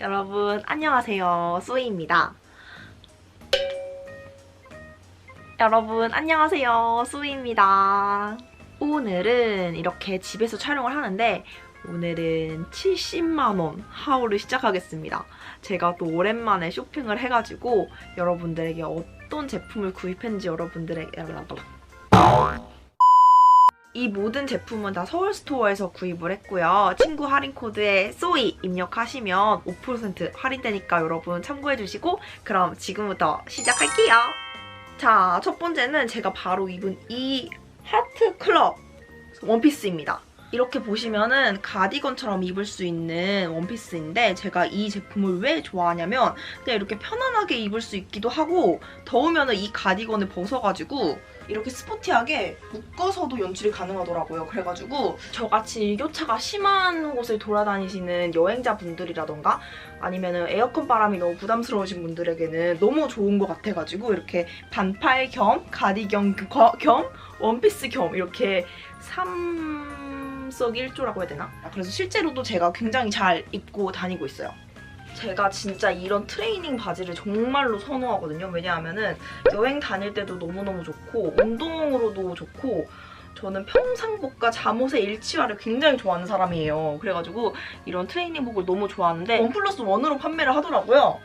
여러분 안녕하세요. 수이입니다. 여러분 안녕하세요. 수이입니다. 오늘은 이렇게 집에서 촬영을 하는데 오늘은 70만원 하울을 시작하겠습니다. 제가 또 오랜만에 쇼핑을 해가지고 여러분들에게 어떤 제품을 구입했는지 여러분들에게 이 모든 제품은 다 서울스토어에서 구입을 했고요. 친구 할인 코드에 소이 입력하시면 5% 할인되니까 여러분 참고해주시고 그럼 지금부터 시작할게요. 자, 첫 번째는 제가 바로 입은 이 하트 클럽 원피스입니다. 이렇게 보시면은 가디건처럼 입을 수 있는 원피스인데 제가 이 제품을 왜 좋아하냐면 그냥 이렇게 편안하게 입을 수 있기도 하고 더우면은 이 가디건을 벗어가지고 이렇게 스포티하게 묶어서도 연출이 가능하더라고요. 그래가지고 저같이 일교차가 심한 곳을 돌아다니시는 여행자분들이라던가 아니면은 에어컨 바람이 너무 부담스러우신 분들에게는 너무 좋은 것 같아가지고 이렇게 반팔 겸 가디건 거- 겸 원피스 겸 이렇게 삼석일조라고 해야 되나? 그래서 실제로도 제가 굉장히 잘 입고 다니고 있어요. 제가 진짜 이런 트레이닝 바지를 정말로 선호하거든요. 왜냐하면은 여행 다닐 때도 너무너무 좋고 운동으로도 좋고 저는 평상복과 잠옷의 일치화를 굉장히 좋아하는 사람이에요. 그래가지고 이런 트레이닝복을 너무 좋아하는데 원 플러스 원으로 판매를 하더라고요.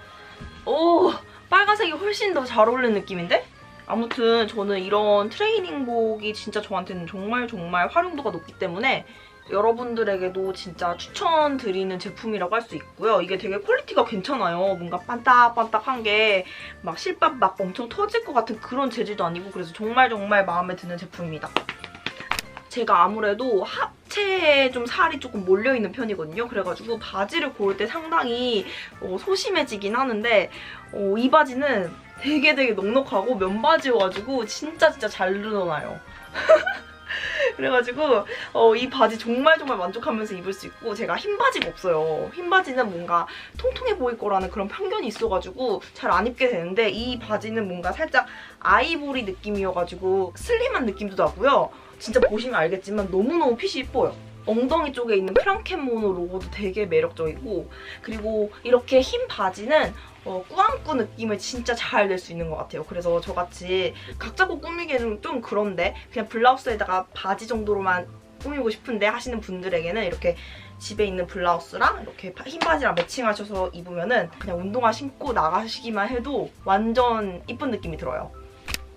오 빨간색이 훨씬 더 잘 어울리는 느낌인데? 아무튼 저는 이런 트레이닝복이 진짜 저한테는 정말 정말 활용도가 높기 때문에 여러분들에게도 진짜 추천드리는 제품이라고 할 수 있고요. 이게 되게 퀄리티가 괜찮아요. 뭔가 반딱반딱한 게 막 실밥 막 엄청 터질 것 같은 그런 재질도 아니고 그래서 정말 정말 마음에 드는 제품입니다. 제가 아무래도 하 체에 좀 살이 조금 몰려있는 편이거든요. 그래가지고 바지를 고를 때 상당히 어, 소심해지긴 하는데 어, 이 바지는 되게 되게 넉넉하고 면바지여가지고 진짜 진짜 잘 늘어나요. 그래가지고 어, 이 바지 정말 정말 만족하면서 입을 수 있고 제가 흰 바지가 없어요. 흰 바지는 뭔가 통통해 보일 거라는 그런 편견이 있어가지고 잘 안 입게 되는데 이 바지는 뭔가 살짝 아이보리 느낌이어가지고 슬림한 느낌도 나고요. 진짜 보시면 알겠지만 너무너무 핏이 예뻐요. 엉덩이 쪽에 있는 프랑켄모노 로고도 되게 매력적이고 그리고 이렇게 흰 바지는 어, 꾸안꾸 느낌을 진짜 잘 낼 수 있는 것 같아요. 그래서 저같이 각 잡고 꾸미기는 좀 그런데 그냥 블라우스에다가 바지 정도로만 꾸미고 싶은데 하시는 분들에게는 이렇게 집에 있는 블라우스랑 이렇게 바- 흰 바지랑 매칭하셔서 입으면 은 그냥 운동화 신고 나가시기만 해도 완전 이쁜 느낌이 들어요.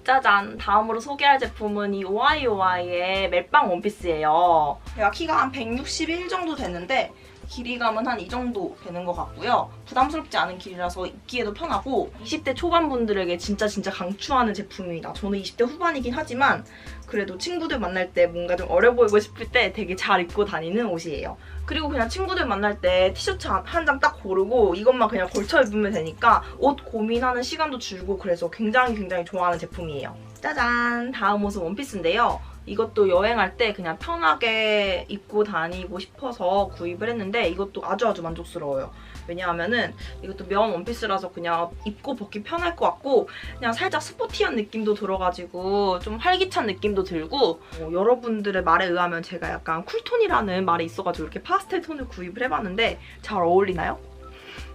짜잔! 다음으로 소개할 제품은 이 오아이오아이의 멜빵 원피스예요. 제가 키가 한 161 정도 되는데 길이감은 한 이 정도 되는 것 같고요. 부담스럽지 않은 길이라서 입기에도 편하고 20대 초반 분들에게 진짜 진짜 강추하는 제품입니다. 저는 20대 후반이긴 하지만 그래도 친구들 만날 때 뭔가 좀 어려 보이고 싶을 때 되게 잘 입고 다니는 옷이에요. 그리고 그냥 친구들 만날 때 티셔츠 한 장 딱 고르고 이것만 그냥 걸쳐 입으면 되니까 옷 고민하는 시간도 줄고 그래서 굉장히 굉장히 좋아하는 제품이에요. 짜잔! 다음 옷은 원피스인데요. 이것도 여행할 때 그냥 편하게 입고 다니고 싶어서 구입을 했는데 이것도 아주 아주 만족스러워요. 왜냐하면은 이것도 면 원피스라서 그냥 입고 벗기 편할 것 같고 그냥 살짝 스포티한 느낌도 들어가지고 좀 활기찬 느낌도 들고 어, 여러분들의 말에 의하면 제가 약간 쿨톤이라는 말이 있어가지고 이렇게 파스텔 톤을 구입을 해봤는데 잘 어울리나요?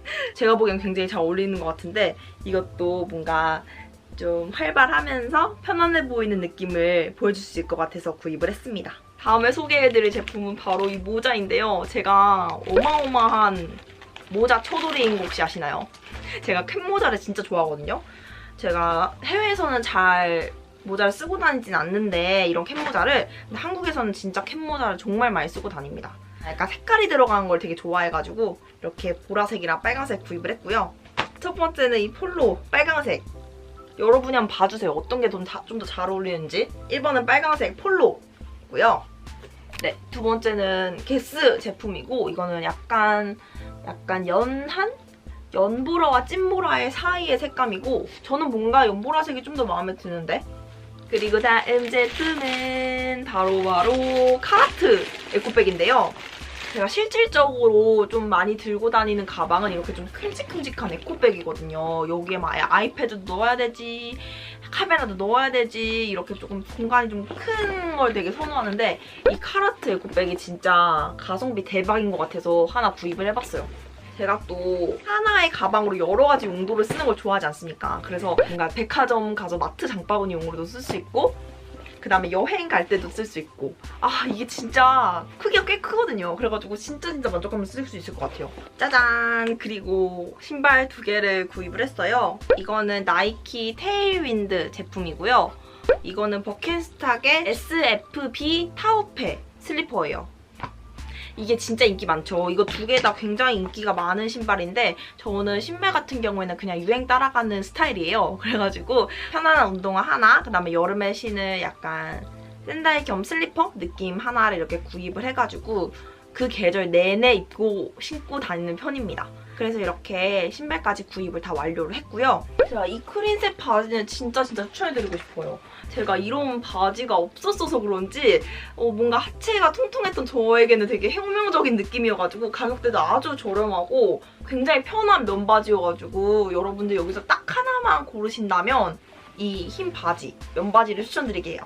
제가 보기엔 굉장히 잘 어울리는 것 같은데 이것도 뭔가 좀 활발하면서 편안해 보이는 느낌을 보여줄 수 있을 것 같아서 구입을 했습니다. 다음에 소개해드릴 제품은 바로 이 모자인데요. 제가 어마어마한 모자 초돌이인 거 혹시 아시나요? 제가 캡 모자를 진짜 좋아하거든요. 제가 해외에서는 잘 모자를 쓰고 다니진 않는데 이런 캡 모자를 한국에서는 진짜 캡 모자를 정말 많이 쓰고 다닙니다. 약간 색깔이 들어간 걸 되게 좋아해가지고 이렇게 보라색이랑 빨간색 구입을 했고요. 첫 번째는 이 폴로 빨간색 여러분이 한번 봐주세요. 어떤 게 좀 더 잘 어울리는지. 1번은 빨간색 폴로고요. 네, 두 번째는 게스 제품이고 이거는 약간 약간 연한? 연보라와 찐보라의 사이의 색감이고 저는 뭔가 연보라색이 좀 더 마음에 드는데 그리고 다음 제품은 바로바로 카라트 에코백인데요. 제가 실질적으로 좀 많이 들고 다니는 가방은 이렇게 좀 큼직큼직한 에코백이거든요. 여기에 막 아이패드도 넣어야 되지, 카메라도 넣어야 되지, 이렇게 조금 공간이 좀 큰 걸 되게 선호하는데 이 카라트 에코백이 진짜 가성비 대박인 것 같아서 하나 구입을 해봤어요. 제가 또 하나의 가방으로 여러 가지 용도를 쓰는 걸 좋아하지 않습니까? 그래서 뭔가 백화점 가서 마트 장바구니용으로도 쓸 수 있고 그 다음에 여행 갈 때도 쓸 수 있고. 아 이게 진짜 크기가 꽤 크거든요. 그래가지고 진짜 진짜 만족하면서 쓸 수 있을 것 같아요. 짜잔! 그리고 신발 두 개를 구입을 했어요. 이거는 나이키 테일윈드 제품이고요. 이거는 버켄스탁의 SFB 타오페 슬리퍼예요 이게 진짜 인기 많죠. 이거 두 개 다 굉장히 인기가 많은 신발인데 저는 신발 같은 경우에는 그냥 유행 따라가는 스타일이에요. 그래가지고 편안한 운동화 하나, 그다음에 여름에 신을 약간 샌들 겸 슬리퍼 느낌 하나를 이렇게 구입을 해가지고 그 계절 내내 입고 신고 다니는 편입니다. 그래서 이렇게 신발까지 구입을 다 완료를 했고요. 제가 이 크린색 바지는 진짜 진짜 추천해드리고 싶어요. 제가 이런 바지가 없었어서 그런지 어, 뭔가 하체가 통통했던 저에게는 되게 혁명적인 느낌이어가지고 가격대도 아주 저렴하고 굉장히 편한 면바지여가지고 여러분들 여기서 딱 하나만 고르신다면 이 흰 바지, 면바지를 추천드릴게요.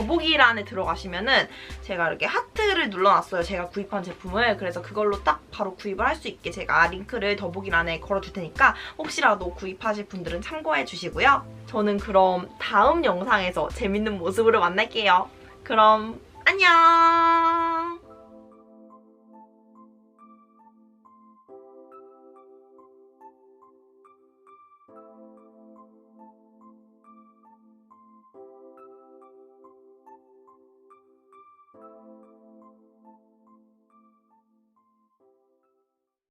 더보기란에 들어가시면은 제가 이렇게 하트를 눌러놨어요. 제가 구입한 제품을. 그래서 그걸로 딱 바로 구입을 할 수 있게 제가 링크를 더보기란에 걸어둘 테니까 혹시라도 구입하실 분들은 참고해 주시고요. 저는 그럼 다음 영상에서 재밌는 모습으로 만날게요. 그럼 안녕!